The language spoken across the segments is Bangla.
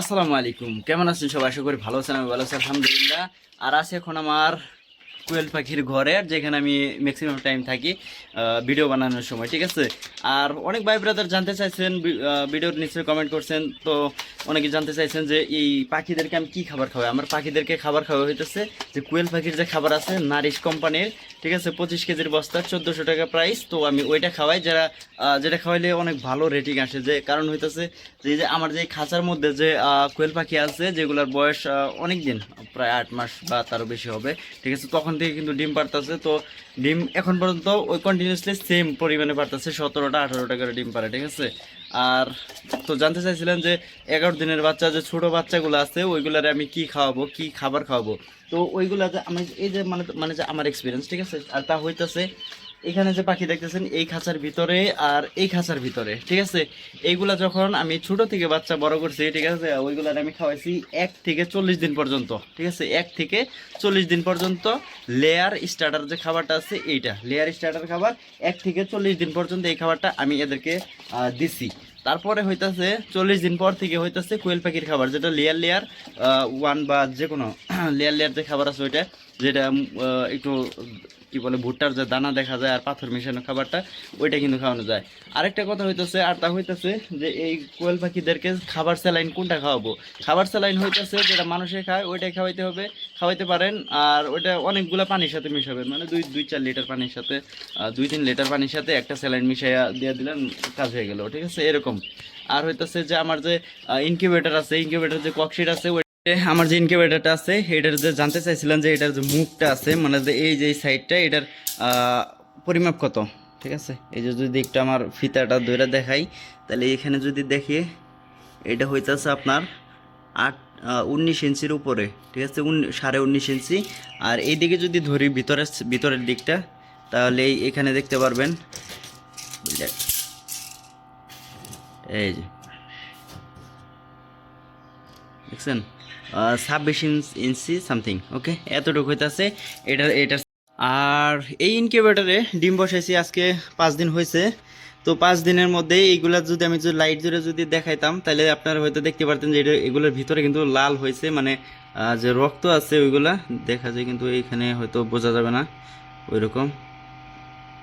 আসসালামু আলাইকুম। কেমন আছেন সবাই? আশা করি ভালো আছেন, আমি ভালো আছি, আলহামদুলিল্লাহ। আর আছে এখন আমার কোয়েল পাখির ঘরে, যেখানে আমি ম্যাক্সিমাম টাইম থাকি ভিডিও বানানোর সময়, ঠিক আছে? আর অনেক ভাই ব্রাদার জানতে চাইছেন ভিডিওর নিচে কমেন্ট করছেন, তো অনেকে জানতে চাইছেন যে এই পাখিদেরকে আমি কি খাবার খাওয়াই? আমার পাখিদেরকে খাবার খাওয়া হইতেছে যে কোয়েল পাখির যে খাবার আছে, নারিশ কোম্পানির, ঠিক আছে? পঁচিশ কেজির বস্তা, চোদ্দোশো টাকা প্রাইস তো আমি ওইটা খাওয়াই, যারা যেটা খাওয়াইলে অনেক ভালো রেটিং আসে। যে কারণ হইতেছে যে যে আমার যে খাঁচার মধ্যে যে কোয়েল পাখি আছে, যেগুলোর বয়স অনেক দিন প্রায় আট মাস বা তারও বেশি হবে, ঠিক আছে? তখন থেকে কিন্তু ডিম পারতেছে। তো ডিম এখন পর্যন্ত ওই কন্টিনিউসলি সেম পরিমাণে পারতেছে, সতেরোটা, আঠারোটা করে ডিম পারে, ঠিক আছে? আর তো জানতে চাইছিলেন যে, এগারো দিনের বাচ্চা, যে ছোটো বাচ্চাগুলো আছে, ওইগুলারে আমি কি খাওয়াবো, কি খাবার খাওয়াবো? তো ওইগুলা যে আমি এই যে মানে মানে যে আমার এক্সপিরিয়েন্স ঠিক আছে? আর তা হইতেছে এখানে যে পাখি দেখতেছেন, এই খাঁচার ভিতরে আর এই খাঁচার ভিতরে, ঠিক আছে? এইগুলা যখন আমি ছোট থেকে বাচ্চা বড় করছি, ঠিক আছে ওইগুলার আমি খাওয়াইছি এক থেকে চল্লিশ দিন পর্যন্ত, ঠিক আছে? এক থেকে চল্লিশ দিন পর্যন্ত লেয়ার স্টার্টার যে খাবারটা আছে, এইটা। লেয়ার স্টার্টার খাবার, এক থেকে চল্লিশ দিন পর্যন্ত এই খাবারটা আমি এদেরকে দিছি। তারপরে হইতাছে, চল্লিশ দিন পর থেকে হইতাছে কোয়েল পাখির খাবার, যেটা লেয়ার লেয়ার ওয়ান বা যে কোনো লেয়ার লেয়ার যে খাবার আছে ওইটা। যেটা একটু, কি বলে, ভুট্টার যে দানা দেখা যায় আর পাথর মেশানো খাবারটা, ওইটা কিন্তু খাওয়ানো যায়। আরেকটা কথা হইতেছে, আর তা হইতেছে যে এই কোয়েল পাখিদেরকে খাবার স্যালাইন কোনটা খাওয়াবো? খাবার স্যালাইন হইতেছে যেটা মানুষে খায়, ওইটাই খাওয়াইতে হবে, খাওয়াইতে পারেন, আর ওইটা অনেকগুলো পানির সাথে মিশাবেন। মানে দুই দুই, চার লিটার পানির সাথে দুই, তিন লিটার পানির সাথে একটা স্যালাইন মিশাইয়া দিয়ে দিলেন, কাজ হয়ে গেল, ঠিক আছে? এরকম। আর হইতেছে যে আমার যে ইনকিউবেটর আছে ইনকিউবেটর যে ককশিট আছে আমার যে ইনকিউবেটরটা আছে, এটার যে জানতে চাইছিলাম যে এটার যে মুখটা আছে মানে যে এই যে সাইডটা এটার পরিমাপ কত? ঠিক আছে? এই যে যদি একটু আমার ফিতাটা ধরে দেখাই, তাহলে এখানে যদি দেখি, এটা হইতেছে আপনার আট উনিশ ইঞ্চির উপরে, ঠিক আছে? সাড়ে উনিশ ইঞ্চি। আর এইদিকে যদি ধরি ভিতরের ভিতরের দিকটা, তাহলে এই- এখানে দেখতে পারবেন এই যে। দেখছেন? ছাব্বিশ ইঞ্চি সামথিং ওকে এতটুকু হইতাছে। এটার এটার আর এই ইনকিউবেটরে ডিম বসাইছি আজকে পাঁচ দিন হয়েছে তো পাঁচ দিনের মধ্যে এইগুলা যদি আমি যদি লাইট জুড়ে যদি দেখাইতাম, তাহলে আপনারা হয়তো দেখতে পারতেন যে এটা এগুলোর ভিতরে কিন্তু লাল হয়েছে মানে যে রক্ত আছে ওইগুলা, দেখা যায় কিন্তু এইখানে হয়তো বোঝা যাবে না ওইরকম।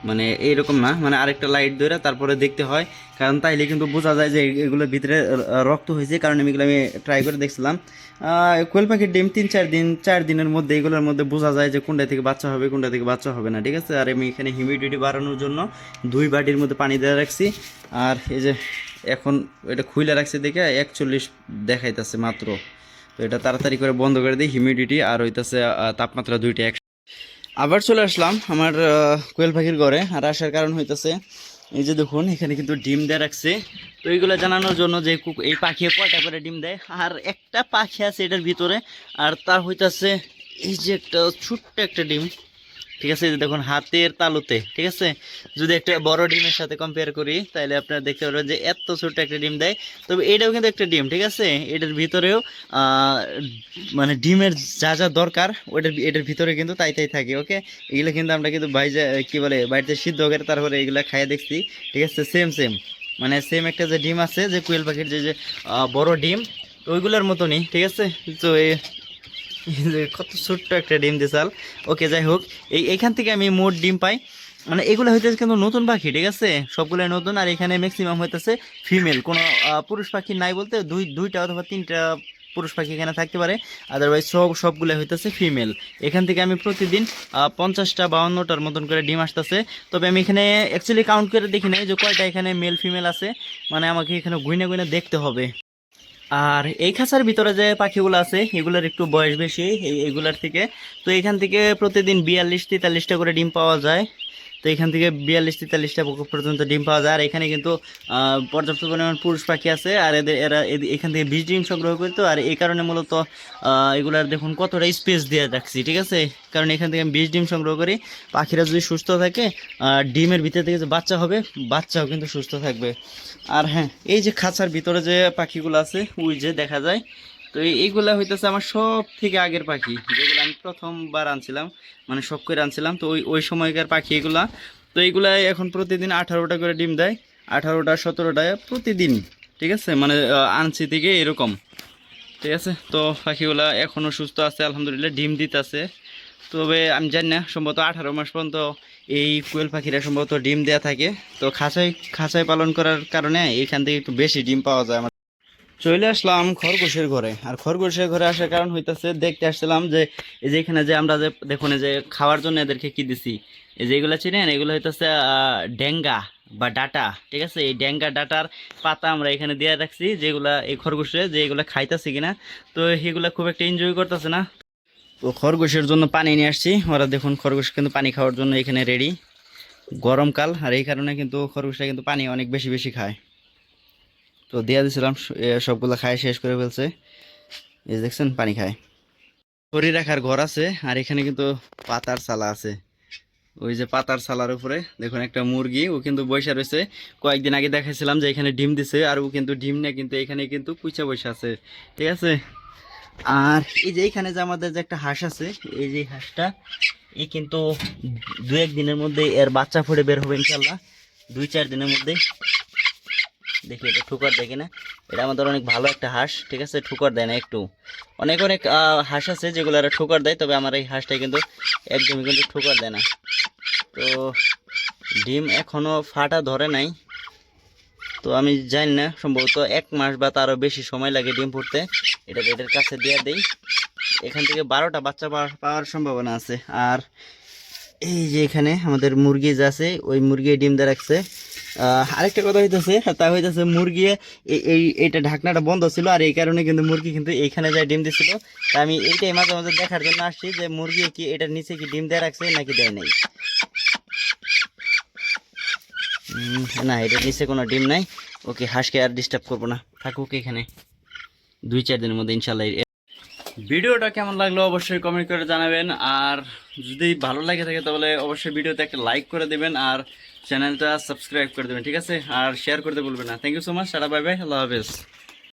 মানে এইরকম না মানে আরেকটা লাইট ধরে তারপরে দেখতে হয়। কারণ তাইলে কিন্তু বোঝা যায় যে এগুলোর ভিতরে রক্ত হয়েছে, কারণ আমি এগুলো আমি ট্রাই করে দেখছিলাম। কোয়েল পাখির ডিম তিন, চার দিন, চার দিনের মধ্যে এগুলোর মধ্যে বোঝা যায় যে কোনটা থেকে বাচ্চা হবে, কোনটা থেকে বাচ্চা হবে না, ঠিক আছে? আর আমি এখানে হিউমিডিটি বাড়ানোর জন্য দুই বাটির মধ্যে পানি দিয়ে রাখছি। আর এই যে এখন এটা খুইলে রাখছি দেখে একচল্লিশ দেখাইতেছে মাত্র। তো এটা তাড়াতাড়ি করে বন্ধ করে দিই হিউমিডিটি আর হইতাছে তাপমাত্রা দুইটা এক আবার চলে আসলাম আমার কোয়েল পাখির ঘরে। আর আসার কারণ হইতেছে, এই যে দেখুন, এখানে কিন্তু ডিম দেয়া রাখছে। তো এইগুলো জানানোর জন্য যে এই পাখি কয়টা করে ডিম দেয়, আর একটা পাখি আছে এটার ভিতরে, আর তার হইতাছে এই যে একটা ছোট্ট একটা ডিম। ঠিক আছে দেখুন হাতের তালুতে, ঠিক আছে? যদি একটা বড় ডিমের সাথে কম্পেয়ার করি তাহলে আপনারা দেখতে পারবেন যে এত ছোট্ট একটা ডিম দেয়। তবে এটাও কিন্তু একটা ডিম, ঠিক আছে? এটার ভিতরেও মানে ডিমের যা যা দরকার, ওইটার এটার ভিতরে কিন্তু তাই তাই থাকে, ওকে? এগুলো কিন্তু আমরা কিন্তু বাইরে কি বলে, বাড়িতে সিদ্ধ করে তারপরে এগুলো খাইয়ে দেখছি, ঠিক আছে? সেম সেম মানে সেম একটা যে ডিম আছে, যে কুয়েল পাখির যে যে বড় ডিম, ওইগুলোর মতনই, ঠিক আছে? তো কত ছোট্ট একটা ডিম দিশাল ওকে, যাই হোক, এই এখান থেকে আমি মোট ডিম পাই। মানে এগুলো হইতেছে কিন্তু নতুন পাখি, ঠিক আছে? সবগুলো নতুন, আর এখানে ম্যাক্সিমাম হইতেছে ফিমেল কোনো পুরুষ পাখি নাই বলতে দুই, দুইটা অথবা তিনটা পুরুষ পাখি এখানে থাকতে পারে। আদারওয়াইজ সব সবগুলো হইতেছে ফিমেল এখান থেকে আমি প্রতিদিন পঞ্চাশটা বাউন্নটার মতন করে ডিম আসতেছে। তবে আমি এখানে অ্যাকচুয়ালি কাউন্ট করে দেখি নাই যে কয়টা এখানে মেল ফিমেল আছে। মানে আমাকে এখানে গুইনে গুইনে দেখতে হবে। আর এই খাঁচার ভিতরে যে পাখিগুলো আছে, এগুলোর একটু বয়স বেশি এগুলার থেকে। তো এখান থেকে প্রতিদিন বিয়াল্লিশ, তেতাল্লিশটা করে ডিম পাওয়া যায়। তো এখান থেকে বিয়াল্লিশ, তেতাল্লিশটা পর্যন্ত ডিম পাওয়া যায়। আর এখানে কিন্তু পর্যাপ্ত পরিমাণ পুরুষ পাখি আছে। আর এদের, এরা এখান থেকে বীজ ডিম সংগ্রহ করতো আর এই কারণে মূলত এগুলার দেখুন কতটা স্পেস দিয়ে রাখছি, ঠিক আছে? কারণ এখান থেকে আমি বীজ ডিম সংগ্রহ করি। পাখিরা যদি সুস্থ থাকে ডিমের ভিতর থেকে যে বাচ্চা হবে, বাচ্চাও কিন্তু সুস্থ থাকবে। আর হ্যাঁ এই যে খাঁচার ভিতরে যে পাখিগুলো আছে, ওই যে দেখা যায় তো এইগুলা হইতেছে আমার সব থেকে আগের পাখি, যেগুলো আমি প্রথমবার আনছিলাম মানে শখ করে আনছিলাম। তো ওই ওই সময়কার পাখি এগুলা। তো এইগুলা এখন প্রতিদিন আঠারোটা করে ডিম দেয়, আঠারোটা, সতেরোটা প্রতিদিন, ঠিক আছে? মানে আনছি থেকে এরকম, ঠিক আছে? তো পাখিগুলা এখনও সুস্থ আছে, আলহামদুলিল্লাহ, ডিম দিতেছে। তবে আমি জানি না, সম্ভবত আঠারো মাস পর্যন্ত এই কোয়েল পাখিরা সম্ভবত ডিম দেওয়া থাকে। তো খাঁচাই খাঁচাই পালন করার কারণে এখান থেকে একটু বেশি ডিম পাওয়া যায় চলে আসলাম খরগোশের ঘরে। আর খরগোশের ঘরে আসার কারণ হইতেছে, দেখতে আসছিলাম যে, এই যে এখানে যে আমরা যে, দেখুন যে খাওয়ার জন্য এদেরকে কি দিছি? এই যে এগুলো চিনেন? এগুলো হইতেছে ডেঙ্গা বা ডাটা, ঠিক আছে? এই ডেঙ্গা ডাটার পাতা আমরা এখানে দিয়ে রাখছি, যেগুলা এই খরগোশে, যে এগুলো খাইতেছে কিনা। তো এগুলা খুব একটা এনজয় করতেছে না। তো খরগোশের জন্য পানি নিয়ে আসছি। ওরা দেখুন খরগোশ কিন্তু পানি খাওয়ার জন্য এখানে রেডি গরমকাল, আর এই কারণে কিন্তু খরগোশটা কিন্তু পানি অনেক বেশি বেশি খায়। তো দিয়ে দিয়েছিলাম সবগুলো খায় শেষ করে ফেলছে। এই দেখছেন, পানি খায়। খড়ি রাখার ঘর আছে, আর এখানে কিন্তু পাতার চালা আছে। ওই যে পাতার চালার উপরে, দেখুন একটা মুরগি, ও কিন্তু বৈশা রয়েছে। কয়েকদিন আগে দেখাইছিলাম যে এখানে ডিম দিছে, আর ও কিন্তু ডিম না কিন্তু এখানে কিন্তু কুচা বসে আছে। ঠিক আছে? আর এই যে এখানে যে আমাদের যে একটা হাঁস আছে, এই যে হাঁসটা, এই কিন্তু দু এক দিনের মধ্যে এর বাচ্চা ফুটে বের হবে ইনশাল্লাহ দুই চার দিনের মধ্যে দেখি, এটা ঠুকর দেখি না। এটা আমাদের অনেক ভালো একটা হাঁস, ঠিক আছে? ঠুকর দেয় না একটু। অনেক অনেক হাঁস আছে যেগুলো এরা ঠুকর দেয়, তবে আমার এই হাঁসটা কিন্তু একদমই কিন্তু ঠুকর দেয় না। তো, ডিম এখনও ফাটা ধরে নাই। তো আমি জানি না, সম্ভবত এক মাস বা তারও বেশি সময় লাগে ডিম ফুটতে। এটা এদের কাছে দিয়ে দেই। এখান থেকে বারোটা বাচ্চা পাওয়ার- সম্ভাবনা আছে। আর এই যে এখানে আমাদের মুরগি যে আছে, ওই মুরগি ডিম দিয়ে রাখছে। আরেকটা কথা হইতেছে, তা হইতেছে মুরগি এই- এই এইটা ঢাকনাটা বন্ধ ছিল আর এই কারণে কিন্তু মুরগি কিন্তু এইখানে যায় ডিম দিছিল। তা আমি এইটাই মাঝে মাঝে দেখার জন্য আসছি যে মুরগি কি এটার নিচে কি ডিম দেওয়া রাখছে নাকি দেয় নাই। না, এটার নিচে কোনো ডিম নাই। ওকে, হাঁসকে আর ডিস্টার্ব করব না। থাকুক এখানে। দুই চার দিনের মধ্যে ইনশাল্লাহ ভিডিওটা কেমন লাগল অবশ্যই কমেন্ট করে জানাবেন। আর যদি ভালো লাগে থাকে তাহলে অবশ্যই ভিডিওতে একটা লাইক করে দেবেন। আর চ্যানেলটা সাবস্ক্রাইব করে দেবেন ঠিক আছে আর শেয়ার করতে বলবেন না thank you so much Sara bye bye আল্লাহ হাফেজ